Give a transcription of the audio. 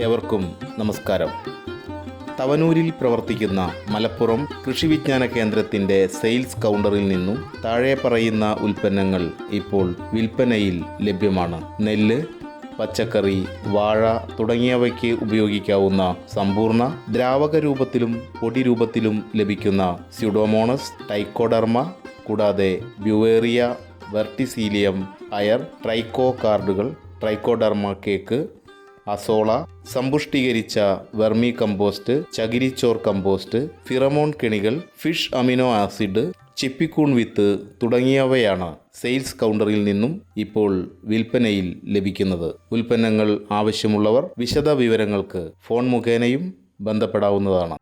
എവർക്കും നമസ്കാരം. തവനൂരിൽ പ്രവർത്തിക്കുന്ന മലപ്പുറം കൃഷി വിജ്ഞാന കേന്ദ്രത്തിന്റെ സെയിൽസ് കൗണ്ടറിൽ നിന്നും താഴെ പറയുന്ന ഉൽപ്പന്നങ്ങൾ ഇപ്പോൾ വിൽപ്പനയിൽ ലഭ്യമാണ്. നെല്ല് പച്ചക്കറി വാഴ തുടങ്ങിയവയ്ക്ക് ഉപയോഗിക്കാവുന്ന സമ്പൂർണ ദ്രാവക രൂപത്തിലും പൊടി രൂപത്തിലും ലഭിക്കുന്ന സ്യൂഡോമോണസ് ടൈക്കോഡർമ കൂടാതെ ബ്യുവേറിയ വെർട്ടിസീലിയം അയർ ട്രൈക്കോ കാർഡുകൾ ട്രൈക്കോഡർമ കേക്ക് അസോള സമ്പുഷ്ടീകരിച്ച വെർമി കമ്പോസ്റ്റ് ചകിരിച്ചോർ കമ്പോസ്റ്റ് ഫിറമോൺ കെണികൾ ഫിഷ് അമിനോ ആസിഡ് ചിപ്പിക്കൂൺ വിത്ത് തുടങ്ങിയവയാണ് സെയിൽസ് കൗണ്ടറിൽ നിന്നും ഇപ്പോൾ വിൽപ്പനയിൽ ലഭിക്കുന്നത്. ഉൽപ്പന്നങ്ങൾ ആവശ്യമുള്ളവർ വിശദ വിവരങ്ങൾക്ക് ഫോൺ മുഖേനയും ബന്ധപ്പെടാവുന്നതാണ്.